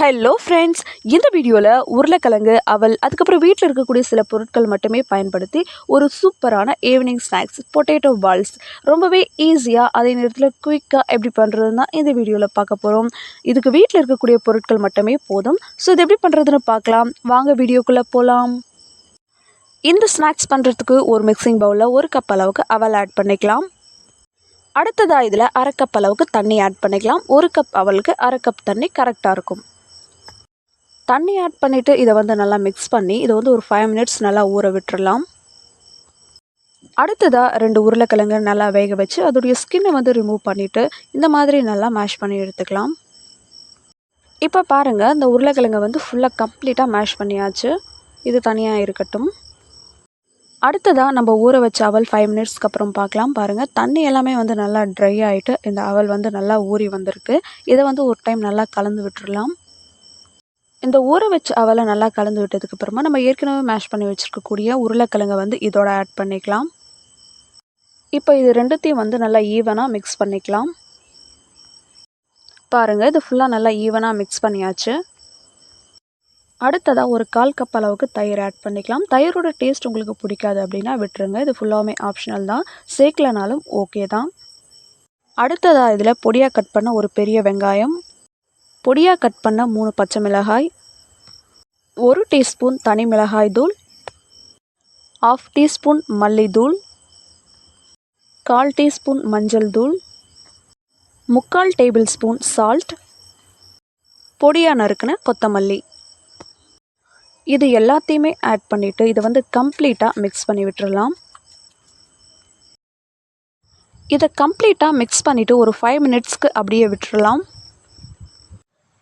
Hello friends இந்த வீடியோவில் உருளைக்கிழங்கு அவல் அதுக்கப்புறம் வீட்டில் இருக்கக்கூடிய சில பொருட்கள் மட்டுமே பயன்படுத்தி ஒரு சூப்பரான ஈவினிங் ஸ்நாக்ஸ் பொட்டேட்டோ பால்ஸ் ரொம்பவே ஈஸியாக அதே நேரத்தில் குயிக்காக எப்படி பண்ணுறதுன்னு தான் இந்த வீடியோவில் பார்க்க போகிறோம் இதுக்கு வீட்டில் இருக்கக்கூடிய பொருட்கள் மட்டுமே போதும். ஸோ இது எப்படி பண்ணுறதுன்னு பார்க்கலாம். வாங்க வீடியோக்குள்ளே போகலாம் இந்த ஸ்நாக்ஸ் பண்ணுறதுக்கு ஒரு மிக்சிங் பவுலில் ஒரு கப் அளவுக்கு அவல் ஆட் பண்ணிக்கலாம். அடுத்ததாக இதில் அரை கப் அளவுக்கு தண்ணி ஆட் பண்ணிக்கலாம். ஒரு கப் அவலுக்கு அரை கப் தண்ணி கரெக்டாக இருக்கும். தண்ணி ஆட் பண்ணிவிட்டு இதை வந்து நல்லா மிக்ஸ் பண்ணி இதை வந்து ஒரு ஃபைவ் மினிட்ஸ் நல்லா ஊற விட்டுறலாம். அடுத்ததாக ரெண்டு உருளைக்கிழங்கு நல்லா வேக வச்சு அதோடைய ஸ்கின்னை வந்து ரிமூவ் பண்ணிவிட்டு இந்த மாதிரி நல்லா மேஷ் பண்ணி எடுத்துக்கலாம். இப்போ பாருங்கள் இந்த உருளைக்கிழங்கை வந்து ஃபுல்லாக கம்ப்ளீட்டாக மேஷ் பண்ணியாச்சு. இது தனியாக இருக்கட்டும். அடுத்ததாக நம்ம ஊற வச்ச அவல் ஃபைவ் மினிட்ஸ்க்கு அப்புறம் பார்க்கலாம். பாருங்கள் தண்ணி எல்லாமே வந்து நல்லா ட்ரை ஆகிட்டு இந்த அவல் வந்து நல்லா ஊறி வந்திருக்கு. இதை வந்து ஒரு டைம் நல்லா கலந்து விட்டுடலாம் இந்த ஊற வச்ச அவலை நல்லா கலந்து விட்டதுக்கப்புறமா நம்ம ஏற்கனவே மேஷ் பண்ணி வச்சுருக்கக்கூடிய உருளைக்கிழங்கை வந்து இதோட ஆட் பண்ணிக்கலாம். இப்போ இது ரெண்டுத்தையும் வந்து நல்லா ஈவனாக மிக்ஸ் பண்ணிக்கலாம். பாருங்கள் இது ஃபுல்லாக நல்லா ஈவனாக மிக்ஸ் பண்ணியாச்சு. அடுத்ததாக ஒரு கால் கப் அளவுக்கு தயிர் ஆட் பண்ணிக்கலாம். தயிரோட டேஸ்ட் உங்களுக்கு பிடிக்காது அப்படின்னா விட்டுருங்க. இது ஃபுல்லாகவே ஆப்ஷனல் தான். சேர்க்கலனாலும் ஓகே தான். அடுத்ததாக இதில் பொடியாக கட் பண்ண ஒரு பெரிய வெங்காயம். பொடியாக கட் பண்ண மூணு பச்சை மிளகாய் ஒரு டீஸ்பூன் தனி மிளகாய் தூள் ஆஃப் டீஸ்பூன் மல்லித்தூள் கால் டீஸ்பூன் மஞ்சள் தூள் முக்கால் டேபிள் ஸ்பூன் சால்ட் பொடியாக நறுக்கின கொத்தமல்லி. இது எல்லாத்தையுமே ஆட் பண்ணிவிட்டு இதை வந்து கம்ப்ளீட்டாக மிக்ஸ் பண்ணி விட்டுறலாம். இதை கம்ப்ளீட்டாக மிக்ஸ் பண்ணிவிட்டு ஒரு ஃபைவ் மினிட்ஸ்க்கு அப்படியே விட்டுறலாம்.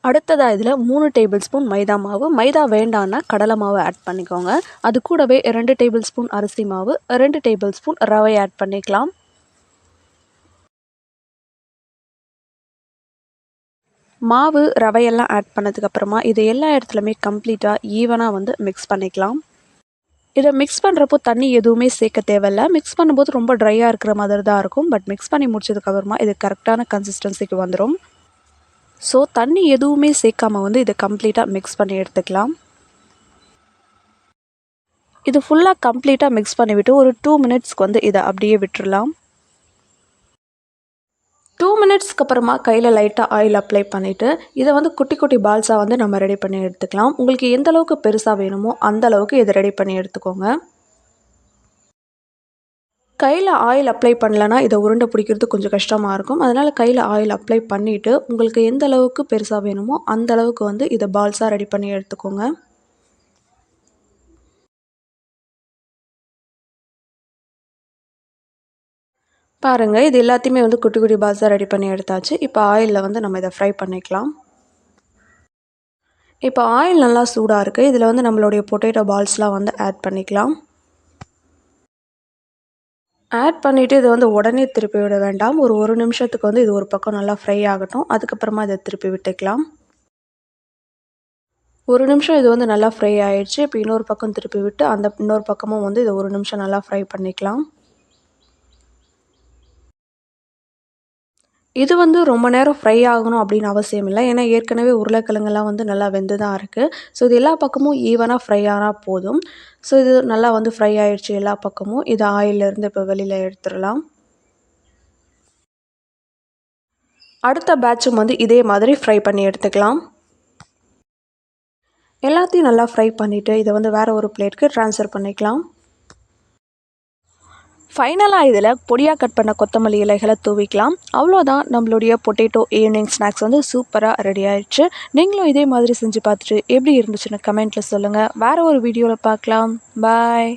அடுத்ததாக இதில் மூணு டேபிள் ஸ்பூன் மைதா மாவு. மைதா வேண்டான்னா கடலை மாவு ஆட் பண்ணிக்கோங்க. அது கூடவே ரெண்டு டேபிள் ஸ்பூன் அரிசி மாவு ரெண்டு டேபிள் ஸ்பூன் ரவை ஆட் பண்ணிக்கலாம். மாவு ரவையெல்லாம் ஆட் பண்ணதுக்கப்புறமா இது எல்லா இடத்துலையுமே கம்ப்ளீட்டாக ஈவனாக வந்து மிக்ஸ் பண்ணிக்கலாம். இதை மிக்ஸ் பண்ணுறப்போ தண்ணி எதுவுமே சேர்க்க தேவையில்ல. மிக்ஸ் பண்ணும்போது ரொம்ப ட்ரையாக இருக்கிற மாதிரி தான் இருக்கும். பட் மிக்ஸ் பண்ணி முடிச்சதுக்கப்புறமா இது கரெக்டான கன்சிஸ்டன்சிக்கு வந்துடும் ஸோ தண்ணி எதுவுமே சேர்க்காமல் வந்து இதை கம்ப்ளீட்டாக மிக்ஸ் பண்ணி எடுத்துக்கலாம். இது ஃபுல்லாக கம்ப்ளீட்டாக மிக்ஸ் பண்ணிவிட்டு ஒரு டூ மினிட்ஸ்க்கு வந்து இதை அப்படியே விட்டுடலாம் டூ மினிட்ஸ்க்கு அப்புறமா கையில் லைட்டாக ஆயில் அப்ளை பண்ணிவிட்டு இதை வந்து குட்டி குட்டி பால்ஸாக வந்து நம்ம ரெடி பண்ணி எடுத்துக்கலாம். உங்களுக்கு எந்த அளவுக்கு பெருசாக வேணுமோ அந்த அளவுக்கு இதை ரெடி பண்ணி எடுத்துக்கோங்க. கையில் ஆயில் அப்ளை பண்ணலன்னா இதை உருண்டை பிடிக்கிறது கொஞ்சம் கஷ்டமாக இருக்கும். அதனால் கையில் ஆயில் அப்ளை பண்ணிவிட்டு உங்களுக்கு எந்த அளவுக்கு பெருசாக வேணுமோ அந்த அளவுக்கு வந்து இதை பால்ஸாக ரெடி பண்ணி எடுத்துக்கோங்க. பாருங்கள் இது எல்லாத்தையுமே வந்து குட்டி குட்டி பால்ஸாக ரெடி பண்ணி எடுத்தாச்சு. இப்போ ஆயிலில் வந்து நம்ம இதை ஃப்ரை பண்ணிக்கலாம். இப்போ ஆயில் நல்லா சூடாக இருக்குது இதில் வந்து நம்மளுடைய பொட்டேட்டோ பால்ஸ்லாம் வந்து ஆட் பண்ணிக்கலாம். ஆட் பண்ணிவிட்டு இதை வந்து உடனே திருப்பி விட வேண்டாம். ஒரு ஒரு நிமிஷத்துக்கு வந்து இது ஒரு பக்கம் நல்லா ஃப்ரை ஆகட்டும். அதுக்கப்புறமா இதை திருப்பி விட்டுக்கலாம். ஒரு நிமிஷம் இது வந்து நல்லா ஃப்ரை ஆயிடுச்சு. இப்போ இன்னொரு பக்கம் திருப்பி விட்டு அந்த இன்னொரு பக்கமும் வந்து இதை ஒரு நிமிஷம் நல்லா ஃப்ரை பண்ணிக்கலாம். இது வந்து ரொம்ப நேரம் ஃப்ரை ஆகணும் அப்படின்னு அவசியம் இல்லை. ஏன்னா ஏற்கனவே உருளைக்கிழங்கெல்லாம் வந்து நல்லா வெந்து தான் இருக்குது ஸோ இது எல்லா பக்கமும் ஈவனாக ஃப்ரை ஆனால் போதும். ஸோ இது நல்லா வந்து ஃப்ரை ஆகிடுச்சு எல்லா பக்கமும். இது ஆயிலிருந்து இப்போ வெளியில் எடுத்துடலாம். அடுத்த பேட்சும் வந்து இதே மாதிரி ஃப்ரை பண்ணி எடுத்துக்கலாம். எல்லாத்தையும் நல்லா ஃப்ரை பண்ணிவிட்டு இதை வந்து வேறு ஒரு பிளேட்க்கு ட்ரான்ஸ்ஃபர் பண்ணிக்கலாம். ஃபைனலாக இதில் பொடியாக கட் பண்ண கொத்தமல்லி இலைகளை தூவிக்கலாம். அவ்வளோதான் நம்மளுடைய பொட்டேட்டோ ஈவினிங் ஸ்நாக்ஸ் வந்து சூப்பராக ரெடி ஆயிடுச்சு. நீங்களும் இதே மாதிரி செஞ்சு பார்த்துட்டு எப்படி இருந்துச்சுன்னு கமெண்ட்டில் சொல்லுங்கள் வேறு ஒரு வீடியோவில் பார்க்கலாம். பாய்